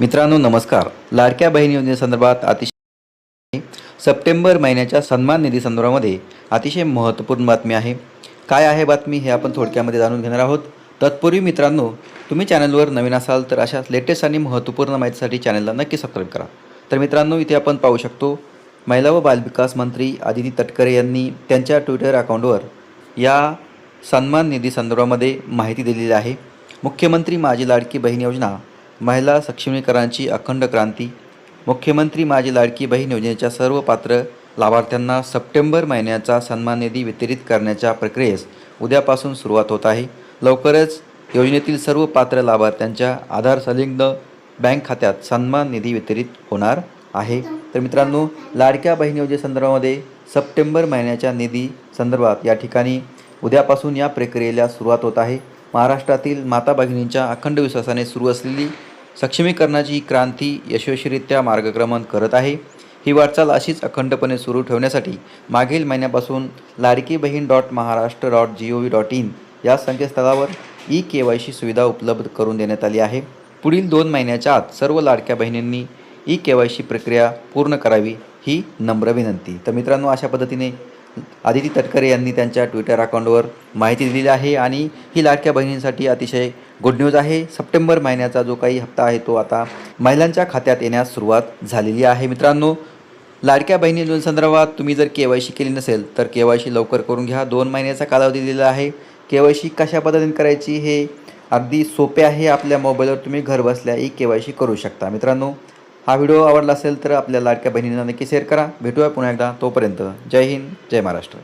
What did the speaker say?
मित्रांनो नमस्कार. लाडक्या बहीण योजनेसंदर्भात अतिशय सप्टेंबर महिन्याच्या सन्मान निधी संदर्भामध्ये अतिशय महत्त्वपूर्ण बातमी आहे. काय आहे बातमी हे आपण थोडक्यामध्ये जाणून घेणार आहोत. तत्पूर्वी मित्रांनो तुम्ही चॅनलवर नवीन असाल तर अशा लेटेस्ट आणि महत्त्वपूर्ण माहितीसाठी चॅनलला नक्की सबस्क्राईब करा. तर मित्रांनो इथे आपण पाहू शकतो महिला व बालविकास मंत्री आदिती तटकरे यांनी त्यांच्या ट्विटर अकाउंटवर या सन्मान निधी संदर्भामध्ये माहिती दिलेली आहे. मुख्यमंत्री माझी लाडकी बहीण योजना महिला सक्षमीकरणाची अखंड क्रांती मुख्यमंत्री माझी लाडकी बहीण योजनेच्या सर्व पात्र लाभार्थ्यांना सप्टेंबर महिन्याचा सन्मान निधी वितरित करण्याच्या प्रक्रियेस उद्यापासून सुरुवात होत आहे. लवकरच योजनेतील सर्व पात्र लाभार्थ्यांच्या आधार संलग्न बँक खात्यात सन्मान निधी वितरित होणार आहे. तर मित्रांनो लाडक्या बहीण योजनेसंदर्भामध्ये सप्टेंबर महिन्याच्या निधी संदर्भात या ठिकाणी उद्यापासून या प्रक्रियेला सुरुवात होत आहे. महाराष्ट्रातील माता भगिनींच्या अखंड विश्वासाने सुरू असलेली सक्षमीकरणाची ही क्रांती यशस्वीरित्या मार्गक्रमण करत आहे. ही वाटचाल अशीच अखंडपणे सुरू ठेवण्यासाठी मागील महिन्यापासून लाडकी बहीण dot Maharashtra dot G O V dot in या संकेतस्थळावर ई के वाय सी सुविधा उपलब्ध करून देण्यात आली आहे. पुढील दोन महिन्याच्या आत सर्व लाडक्या बहिणींनी ई के वाय सी प्रक्रिया पूर्ण करावी ही नम्र विनंती. तर मित्रांनो अशा पद्धतीने आदिती तटकरे यांनी त्यांच्या ट्विटर अकाउंटवर माहिती दिलेली आहे आणि ही लाडक्या बहिणींसाठी अतिशय गुड न्यूज आहे सप्टेंबर महिन्याचा जो काही हप्ता आहे तो आता महिलांच्या खात्यात येण्यास सुरुवात झालेली आहे. मित्रांनो लाडक्या बहिणी योजनेसंदर्भात तुम्ही जर के वाय सी केली नसेल तर के वाय सी लवकर करून घ्या. दोन महिन्याचा कालावधी दिलेला आहे. के वाय सी कशा पद्धतीने करायची हे अगदी सोपे आहे. आपल्या मोबाईलवर तुम्ही घरबसल्याही के वाय सी करू शकता. मित्रांनो हा व्हिडिओ आवडला असेल तर आपल्या लाडक्या बहिणींना नक्की शेअर करा. भेटूया पुन्हा एकदा. तोपर्यंत जय हिंद जय महाराष्ट्र.